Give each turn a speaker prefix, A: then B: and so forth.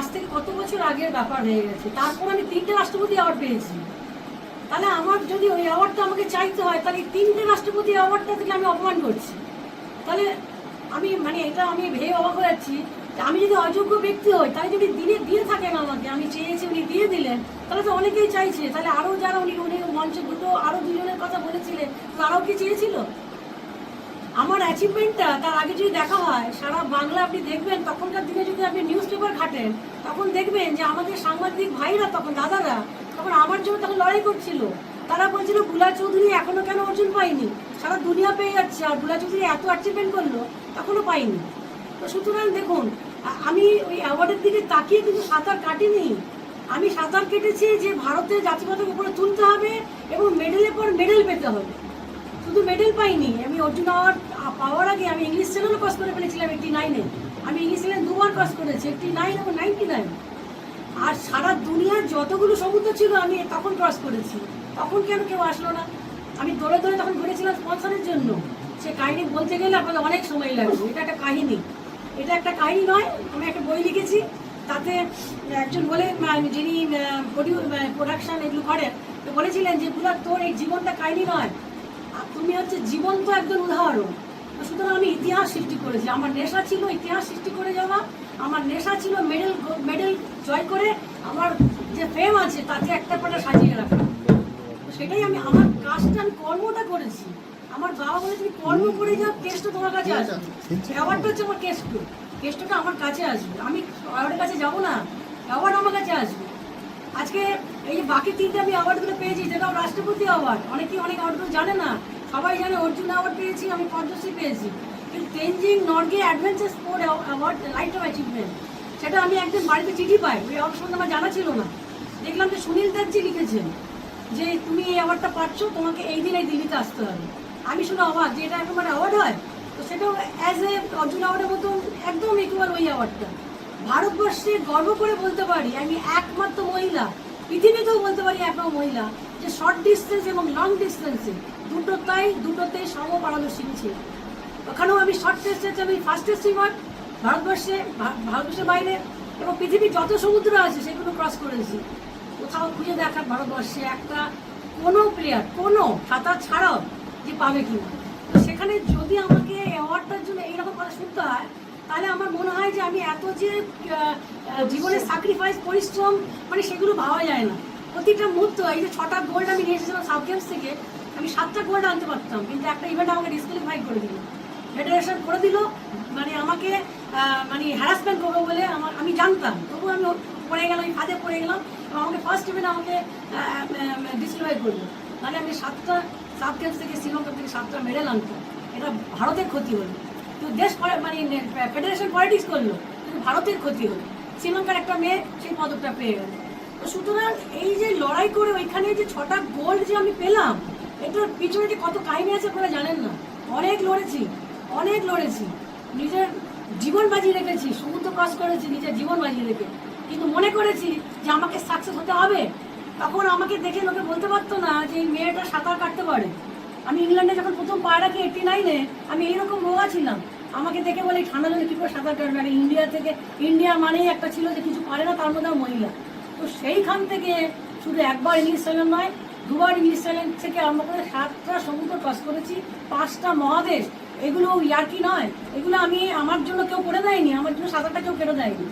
A: আজ থেকে কত বছর আগের ব্যাপার হয়ে গেছে? তারপর আমি তিনটে রাষ্ট্রপতি অ্যাওয়ার্ড পেয়েছি। তাহলে আমার যদি ওই অ্যাওয়ার্ডটা আমাকে চাইতে হয়, তাহলে তিনটে রাষ্ট্রপতি অ্যাওয়ার্ডটা থেকে আমি অপমান করছি। তাহলে আমি মানে এটা আমি ভেবে অবাক হয়ে যাচ্ছি আমি যদি অযোগ্য ব্যক্তি হই তাহলে যদি দিনে দিয়ে থাকেন আমাকে, আমি চেয়েছি উনি দিয়ে দিলেন, তাহলে তো অনেকেই চাইছে। তাহলে আরও যারা উনি উনি মঞ্চে দুটো আরও দুজনের কথা বলেছিলেন তারাও কি চেয়েছিল? আমার অ্যাচিভমেন্টটা তার আগে যদি দেখা হয়, সারা বাংলা আপনি দেখবেন, তখনকার দিনে যদি আপনি নিউজ পেপার ঘাটেন, তখন দেখবেন যে আমাদের সাংবাদিক ভাইরা তখন, দাদারা, তখন আমার জন্য তখন লড়াই করছিল। তারা বলছিলগুলা চৌধুরী এখনও কেন অর্জুন পাইনি সারা দুনিয়া পেয়ে যাচ্ছে, আর বুলা চৌধুরী এত অ্যাচিভমেন্ট করল, তখনও পাইনি তো সুতরাং দেখুন আমি ওই অ্যাওয়ার্ডের দিকে তাকিয়ে কিন্তু সাঁতার কাটিনি। আমি সাঁতার কেটেছি যে ভারতের জাতিগত উপরে তুলতে হবে এবং মেডেলের পর মেডেল পেতে হবে। শুধু মেডেল পাইনি, আমি অর্জুন অ্যাওয়ার্ড পাওয়ার আগে আমি ইংলিশ চ্যানেলও ক্রস করে ফেলেছিলাম এইটি নাইনে আমি ইংলিশ চ্যানেল দুবার ক্রস করেছি এইটি নাইন এবং নাইনটি নাইন আর সারা দুনিয়ার যতগুলো সমুদ্র ছিল, আমি তখন ক্রস করেছি। তখন কেন কেউ আসলো না? আমি দৌড়ে দৌড়ে তখন ঘুরেছিলাম স্পন্সরের জন্য। সে কাহিনী বলতে গেলে আপনাদের অনেক সময় লাগবে। এটা একটা কাহিনী। এটা একটা কাহিনী নয়, আমি একটা বই লিখেছি। তাতে একজন বলে যিনি প্রোডাকশন এগুলো করেন, তো বলেছিলেন যে তোর এই জীবনটা কাহিনী নয়। তুমি হচ্ছে জীবন্ত একজন উদাহরণ। সুতরাং আমি ইতিহাস সৃষ্টি করেছি। আমার নেশা ছিল ইতিহাস সৃষ্টি করে যাওয়া। আমার নেশা ছিল মেডেল মেডেল জয় করে আমার যে ফেম আছে তাতে একটা পাটা সাজিয়ে রাখা। তো সেটাই আমি আমার কাজটা আমি কর্মটা করেছি। আমার বাবা বলে তুমি কর্ম করে যাও কেসটা তোমার কাছে আসবে। ব্যাপারটা হচ্ছে আমার কেষ্ট কেষ্টটা আমার কাছে আসবে। আমি কাছে যাব না অ্যাওয়ার্ড আমার কাছে আসবে আজকে এই যে বাকি তিনটে আমি অ্যাওয়ার্ডগুলো পেয়েছি যেটাও রাষ্ট্রপতি অ্যাওয়ার্ড অনেকেই অনেক অ্যাওয়ার্ডগুলো জানে না। সবাই জানে অর্জুন অ্যাওয়ার্ড পেয়েছি, আমি পদ্মশ্রী পেয়েছি। কিন্তু Tenzing Norgay adventure sport award life of achievement সেটা আমি একদিন বাড়িতে চিঠি পাই। ওই অ্যাওয়ার্ড সম্বন্ধে আমার জানা ছিল না। দেখলাম যে সুনীল দাসজি লিখেছেন যে, তুমি এই অ্যাওয়ার্ডটা পাচ্ছ, তোমাকে এই দিন এই দিল্লিতে আসতে হবে। আমি শুনে অবাক যে এটা একেবারে অ্যাওয়ার্ড হয়? তো সেটাও অ্যাজ এ অর্জুন অ্যাওয়ার্ডের মতন একদম ইকুয়াল ওই অ্যাওয়ার্ডটা ভারতবর্ষে গর্ব করে বলতে পারি, আমি একমাত্র মহিলা, পৃথিবীতেও বলতে পারি একমাত্র মহিলা, যে শর্ট ডিস্টেন্স এবং লং ডিস্টেন্সে দুটোটাই, দুটোতেই সম পারদর্শিনী ছিল। ওখানেও আমি শর্ট ডিস্টেন্সে আমি ফার্স্টেস্ট সুইমার ভারতবর্ষে ভারতবর্ষের বাইরে এবং পৃথিবীর যত সমুদ্র আছে সেগুলো ক্রস করেছি। কোথাও খুঁজে দেখা ভারতবর্ষে একটা কোনো প্লেয়ার কোনো সাঁতার ছাড়াও যে পাবে কিনা। সেখানে যদি আমাকে অ্যাওয়ার্ডটার জন্য এইরকম কথা শুনতে হয় তাহলে আমার মনে হয় যে আমি এত যে জীবনের স্যাক্রিফাইস পরিশ্রম মানে সেগুলো ভাবা যায় না। প্রতিটা মুহূর্ত, এই যে ছটা গোল্ড আমি নিয়ে এসেছিলাম সাউথ গেমস থেকে, আমি সাতটা গোল্ড আনতে পারতাম, কিন্তু একটা ইভেন্ট আমাকে ডিসক্যালিফাই করে দিল। ফেডারেশন করে দিল মানে আমাকে মানে হ্যারাসমেন্ট করব বলে আমার, আমি জানতাম। তবু আমি পড়ে গেলাম, আমি ফাঁদে পড়ে গেলাম, এবং আমাকে ফার্স্ট ইভেন্ট আমাকে ডিসক্যালিফাই করল মানে আমি সাতটা সাউথ গেমস থেকে শ্রীলঙ্কা থেকে সাতটা মেডেল আনতাম। এটা ভারতের ক্ষতি হলো। কিন্তু দেশ মানে ফেডারেশন পলিটিক্স করল, কিন্তু ভারতের ক্ষতি হলো। শ্রীলঙ্কার একটা মেয়ে সেই পদকটা পেয়ে গেল। তো সুতরাং এই যে লড়াই করে ওইখানে যে ছটা গোল্ড যে আমি পেলাম, এটার পিছনে যে কত কাহিনী আছে আপনারা জানেন না। অনেক লড়েছি অনেক লড়েছি। নিজের জীবন বাজিয়ে রেখেছি, সমুদ্র ক্রস করেছি, নিজের জীবন বাজিয়ে রেখে। কিন্তু মনে করেছি যে আমাকে সাকসেস হতে হবে। তখন আমাকে দেখে লোকে বলতে পারতো না যে এই মেয়েটা সাঁতার কাটতে পারে। আমি ইংল্যান্ডে যখন প্রথম পা রাখি এইটি নাইনে আমি এইরকম রোগা ছিলাম। আমাকে দেখে বলে ঠান্ডা জলে কী করে সাঁতার কাটবে? আর, ইন্ডিয়া থেকে, ইন্ডিয়া মানেই একটা ছিল যে কিছু পারে না, তার মধ্যে মহিলা। তো সেইখান থেকে শুধু একবার ইংলিশ চ্যানেল নয়, দুবার ইংলিশ চ্যানেল থেকে আরম্ভ করে সাতটা সমুদ্র ক্রস করেছি, পাঁচটা মহাদেশ। এগুলো ইয়ার্কি নয়, এগুলো আমি আমার জন্য কেউ করে দেয়নি, আমার জন্য সাঁতারটা কেউ কেটে দেয়নি।